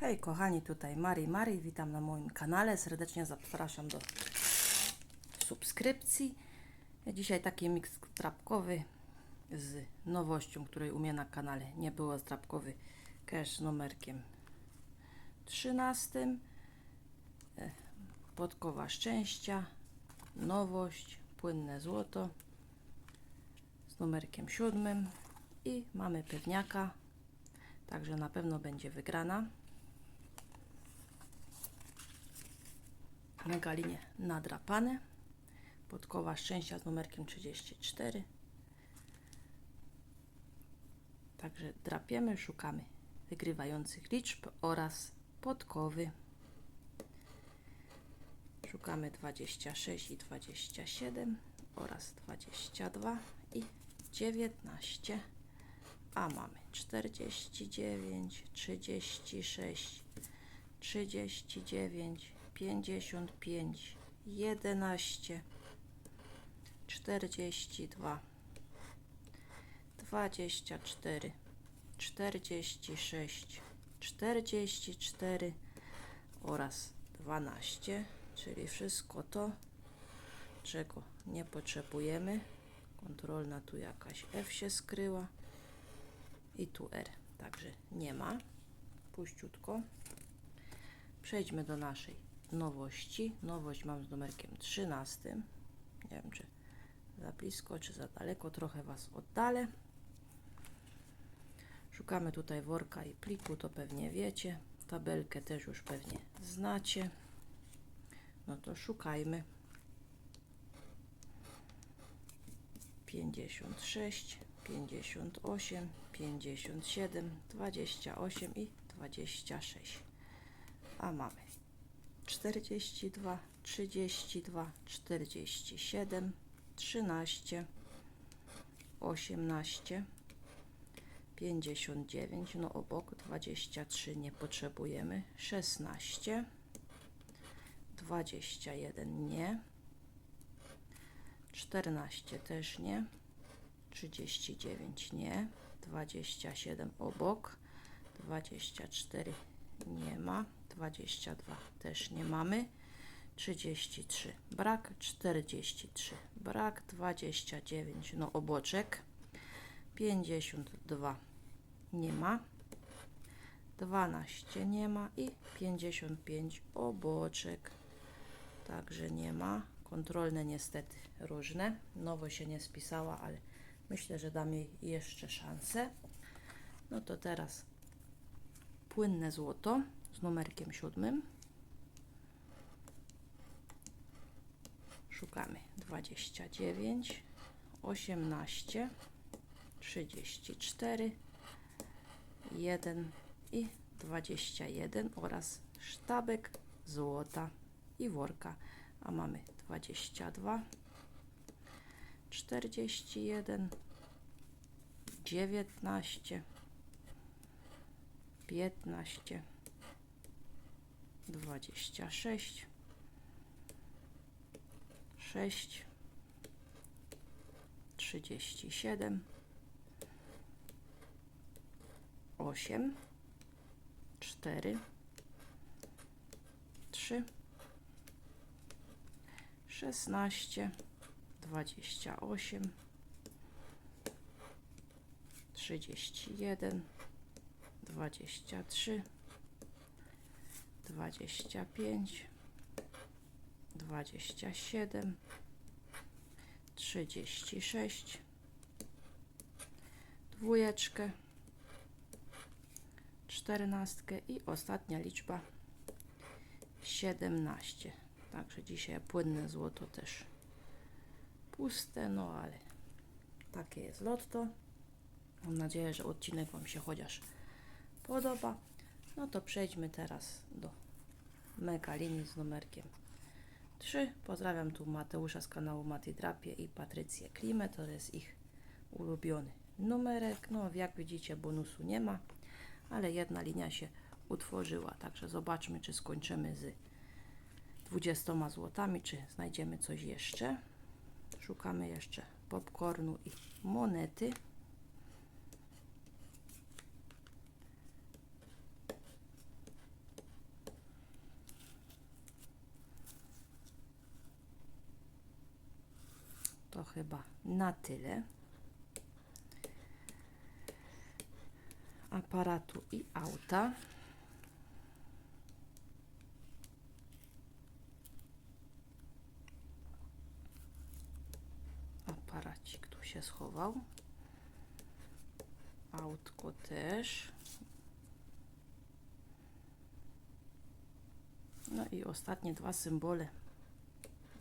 Hej kochani, tutaj Mari Mari, witam na moim kanale, serdecznie zapraszam do subskrypcji. Dzisiaj taki miks trapkowy z nowością, której u mnie na kanale nie było, trapkowy cash numerkiem 13, E, podkowa szczęścia, nowość, płynne złoto z numerkiem 7 i mamy pewniaka, także na pewno będzie wygrana. Megalinie nadrapane. Podkowa szczęścia z numerkiem 34. Także drapiemy, szukamy wygrywających liczb oraz podkowy. Szukamy 26 i 27 oraz 22 i 19. A mamy 49, 36, 39, 55, 11, 42, 24, 46, 44 oraz 12, czyli wszystko to, czego nie potrzebujemy. Kontrolna tu jakaś F się skryła i tu R, także nie ma. Puściutko. Przejdźmy do naszej nowości. Nowość mam z numerkiem 13. Nie wiem, czy za blisko, czy za daleko. Trochę Was oddalę. Szukamy tutaj worka i pliku, to pewnie wiecie. Tabelkę też już pewnie znacie. No to szukajmy. 56, 58, 57, 28 i 26. A mamy 42, 32, 47, 13, 18, 59, no obok 23 nie potrzebujemy, 16, 21 nie, 14 też nie, 39 nie, 27 obok, 24 nie ma, 22 też nie mamy, 33 brak, 43 brak, 29 no oboczek, 52 nie ma, 12 nie ma i 55 oboczek, także nie ma. Kontrolne niestety różne. Nowo się nie spisała, ale myślę, że dam jej jeszcze szansę. No to teraz płynne złoto z numerkiem siódmym. Szukamy 29, 18, 34, 1 i 21 oraz sztabek złota i worka. A mamy 22, 41, 19, 15, 26, 6, 37, 8, 4, 3, 16, 28, 31, 23, 25, 27, 36, dwójeczkę, czternastkę i ostatnia liczba 17. Także dzisiaj płynne złoto też puste, no ale takie jest lotto. Mam nadzieję, że odcinek Wam się chociaż podoba. No to przejdźmy teraz do mega linii z numerkiem 3. Pozdrawiam tu Mateusza z kanału Mati Drapie i Patrycję Klimę. To jest ich ulubiony numerek. No jak widzicie bonusu nie ma, ale jedna linia się utworzyła. Także zobaczmy, czy skończymy z 20 złotami, czy znajdziemy coś jeszcze. Szukamy jeszcze popcornu i monety. Chyba na tyle. Aparatu i auta. Aparacik tu się schował. Autko też. No i ostatnie dwa symbole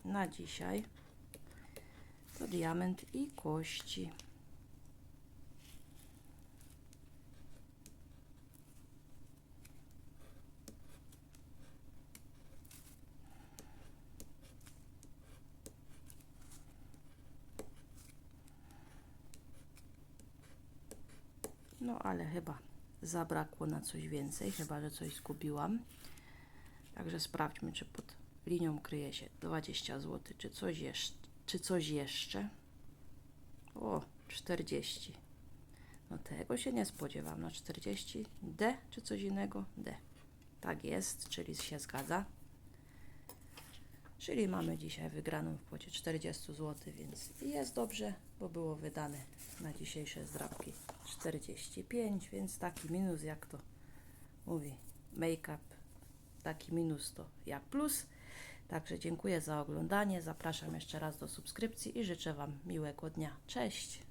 na dzisiaj to diament i kości. No ale chyba zabrakło na coś więcej, chyba że coś zgubiłam. Także sprawdźmy, czy pod linią kryje się 20 zł, czy coś jeszcze. Czy coś jeszcze? O, 40. No tego się nie spodziewam. Na 40 D czy coś innego? D. Tak jest, czyli się zgadza. Czyli mamy dzisiaj wygraną w kwocie 40 zł, więc jest dobrze, bo było wydane na dzisiejsze zdrabki 45, więc taki minus jak to mówi make-up, taki minus to jak plus. Także dziękuję za oglądanie, zapraszam jeszcze raz do subskrypcji i życzę Wam miłego dnia. Cześć!